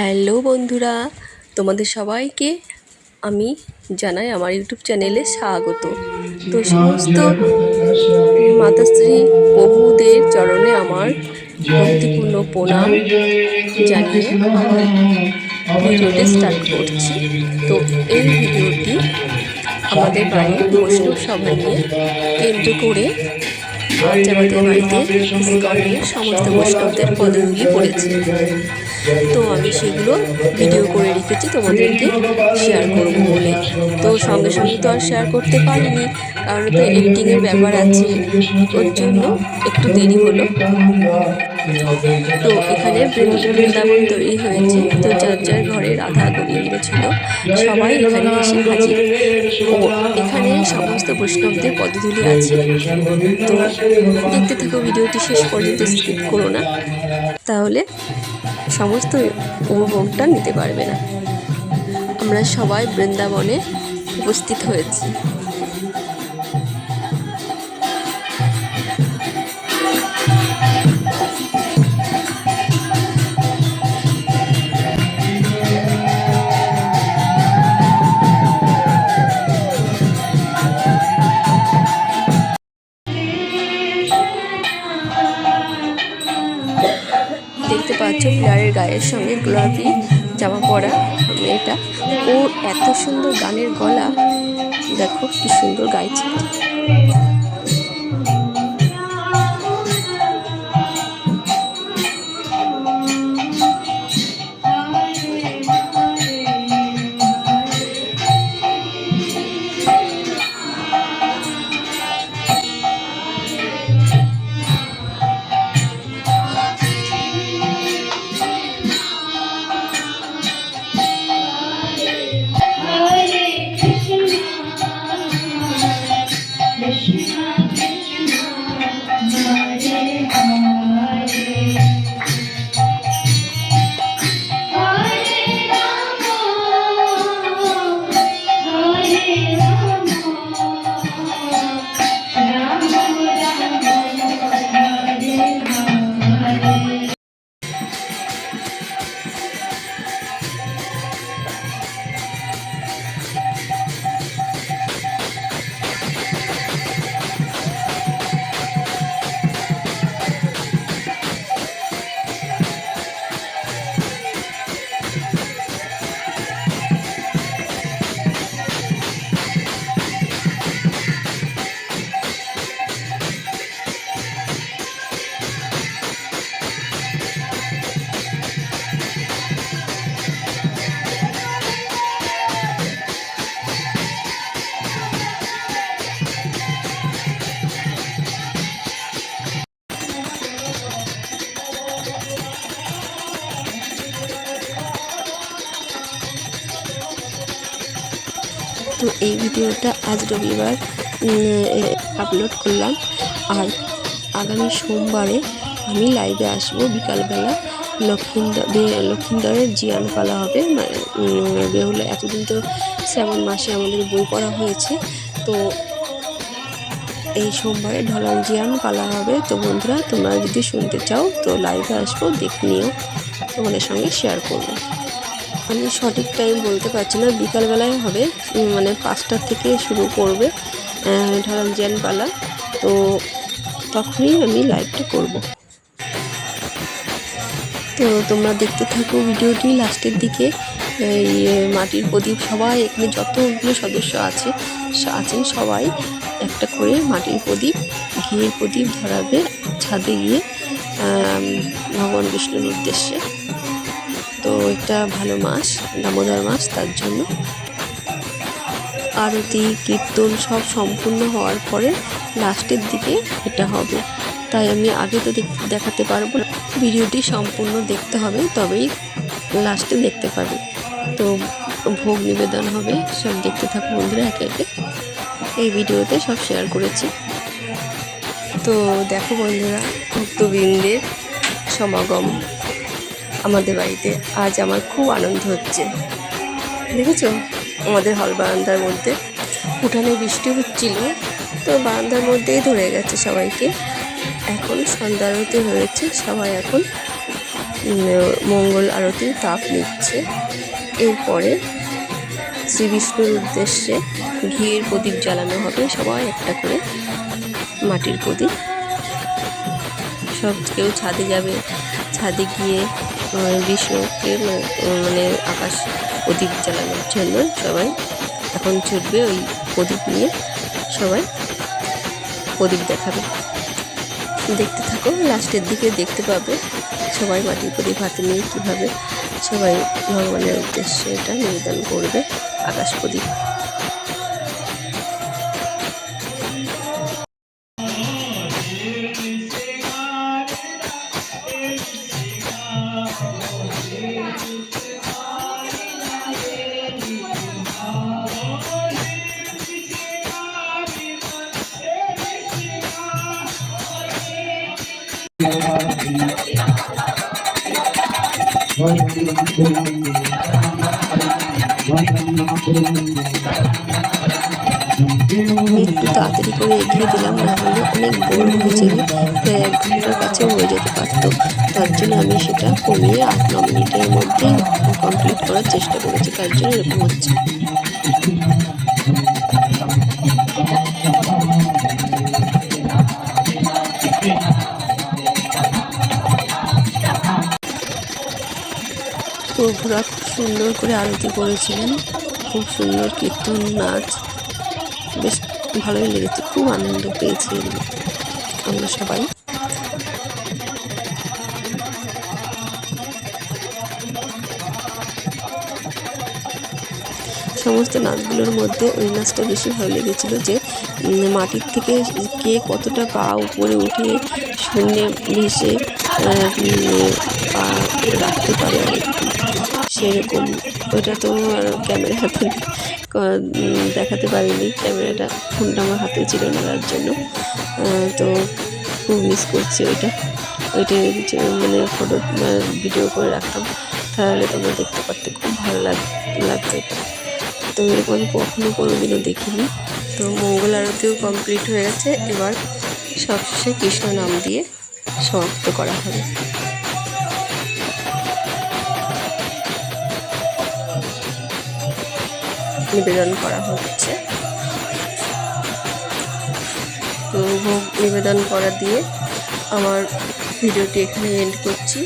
Hello বন্ধুরা, তোমাদের সবাইকে আমি জানাই আমার ইউটিউব চ্যানেলে স্বাগত। তো সমস্ত মাতাশ্রী প্রভুদের চরণে আমার ভক্তিপূর্ণ প্রণাম জানিয়ে ভিডিওটি স্টার্ট করছি। তো এই ভিডিওটি আমাদের বাড়ির বৈষ্ণব সভা নিয়ে কেন্দ্র করে আমাদের বাড়িতে সমস্ত বৈষ্ণবদের পদগুলি পড়েছে। তো আমি সেগুলো ভিডিও করে রেখেছি তোমাদেরকে শেয়ার করব বলে। তো সঙ্গে সঙ্গে তো আর শেয়ার করতে পারিনি, কারণ তো এডিটিংয়ের ব্যাপার আছে, ওর জন্য একটু দেরি হলো। তো এখানে বৃন্দাবন তৈরি হয়েছে, তো যার যার ঘরে রাধা গোবিন্দ ছিল, সবাই এখানে এসে হাজির। ও, এখানে সমস্ত বৈষ্ণবদের পদধূলি আছে। তো দেখতে থাকো ভিডিওটি শেষ পর্যন্ত স্কিপ করো না। তাহলে সমস্ত উপভোগটা নিতে পারবে না। আমরা সবাই বৃন্দাবনে উপস্থিত হয়েছি। প্লেয়ারের গায়ের সঙ্গে গোলাপি জামা পরা মেয়েটা। ও এত সুন্দর গানের গলা, দেখো কি সুন্দর গাইছে। দিশাহীন এই ভিডিওটা আজ রবিবার আপলোড করলাম। আর আগামী সোমবারে আমি লাইভে আসব। বিকালবেলা লক্ষিন্দর লক্ষিন্দরের জিয়ান পালা হবে বেহুলা এতদিন তো শ্রাবণ মাসে আমাদের বই পড়া হয়েছে। তো এই সোমবারে ঢলান জিয়ান পালা হবে। তো বন্ধুরা, তোমরা যদি শুনতে চাও, তো লাইভে আসব, দেখে নিও। তোমাদের সঙ্গে শেয়ার করব। আমি সঠিক টাইম বলতে পারছি না, বিকালবেলায় হবে মানে পাঁচটার থেকে শুরু করবে ঢালান জিয়ান পালা তো তখনই আমি লাইভটা করব। তো তোমরা দেখতে থাকো ভিডিওটি, লাস্টের দিকে, এই মাটির প্রদীপ সবাই, এখানে যতগুলো সদস্য আছে আছেন সবাই, একটা করে মাটির প্রদীপ, ঘিয়ের প্রদীপ ধরাবে, ছাদে গিয়ে ভগবান বিষ্ণুর উদ্দেশ্যে। তো এটা ভালো মাস দামোদর মাস তার জন্য। আরতি, কীর্তন সব সম্পূর্ণ হওয়ার পরে লাস্টের দিকে এটা হবে। তাই আমি আগে তো দেখ- দেখাতে পারব না। ভিডিওটি সম্পূর্ণ দেখতে হবে, তবেই লাস্টে দেখতে পাবে। তো ভোগ নিবেদন হবে, সব দেখতে থাকো বন্ধুরা একে একে। এই ভিডিওতে সব শেয়ার করেছি। তো দেখো বন্ধুরা, ভক্তবৃন্দের সমাগম। আমাদের বাড়িতে। আজ আমার খুব আনন্দ হচ্ছে। দেখেছ? আমাদের হল বারান্দার মধ্যে। উঠানে বৃষ্টি হচ্ছিল, তো বারান্দার মধ্যেই ধরে গেছে সবাইকে। এখন সন্ধ্যা আরতি হয়েছে, সবাই এখন মঙ্গল আরতির তাপ নিচ্ছে। এরপরে শ্রী বিষ্ণুর উদ্দেশ্যে ঘিয়ের প্রদীপ জ্বালানো হবে, সবাই একটা করে মাটির প্রদীপ। সব কেউ ছাদে যাবে, ছাদে গিয়ে বিষ্ণুকে মানে আকাশ প্রদীপ জ্বালানোর জন্য সবাই এখন ছুটবে ওই প্রদীপ নিয়ে। সবাই প্রদীপ দেখাবে। দেখতে থাকো, লাস্টের দিকে দেখতে পাবে সবাই মাটির প্রদীপ হাতে নিয়ে কীভাবে সবাই ভগবানের উদ্দেশ্যে এটা নিবেদন করবে, আকাশ প্রদীপ। একটু তাড়াতাড়ি করে এগিয়ে দিলাম, না হলে অনেক বোর হয়ে যাবে। এক ঘণ্টার কাছে হয়ে যেতে পারতো। তার জন্য আমি সেটা কমিয়ে আট ন মিনিটের মধ্যে কমপ্লিট করার চেষ্টা করেছি। তার জন্য এরকম হচ্ছে। প্রভুরা খুব সুন্দর করে আরতি করেছিলেন। খুব সুন্দর কীর্তন, নাচ। বেশ ভালোই লেগেছে, খুব আনন্দ পেয়েছি আমরা সবাই। সমস্ত নাচগুলোর মধ্যে ওই নাচটা বেশি ভালো লেগেছিল যে মাটির থেকে কে কতটা পা উপরে উঠে শূন্যে ভেসে রাখতে পারে আর। সেরকম ওটা তো আর ক্যামেরা হাতে দেখাতে পারিনি ক্যামেরাটা ফোনটা আমার হাতে ছিল না তার জন্য তো খুব মিস করছি ওইটা ওইটা মানে ফটো ভিডিও করে রাখতাম তাহলে তোমরা দেখতে পারতে খুব ভালো লাগ লাগতো এটা তো এরকম আমি কখনো কোনো দিনও দেখিনি তো মঙ্গল আরতিও কমপ্লিট হয়ে গেছে এবার সবশেষে কৃষ্ণ নাম দিয়ে সমাপ্ত করা হবে। নিবেদন করা হচ্ছে। তো ভোগ নিবেদন করা দিয়ে আমার ভিডিওটি এখানে এন্ড করছি।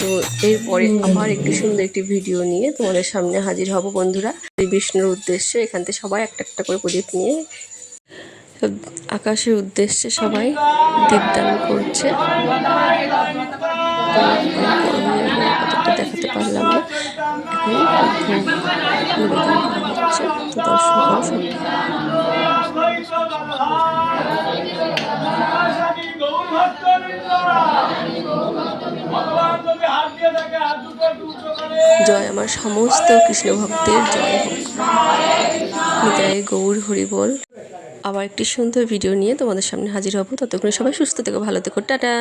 তো এরপরে আবার একটি সুন্দর একটি ভিডিও নিয়ে তোমাদের সামনে হাজির হব বন্ধুরা। বিষ্ণুর উদ্দেশ্যে এখান থেকে সবাই একটা একটা করে প্রদীপ নিয়ে আকাশের উদ্দেশ্যে সবাই দীপদান করছে। দেখাতে পারলাম না। এখন নিবেদন করা হচ্ছে তো জয় আমার সমস্ত কৃষ্ণ ভক্তের জয় হোক। নিতাই গৌর হরিবল। আবার একটি সুন্দর ভিডিও নিয়ে তোমাদের সামনে হাজির হব। ততক্ষণ সবাই সুস্থ থেকো, ভালো থেকো, টাটা।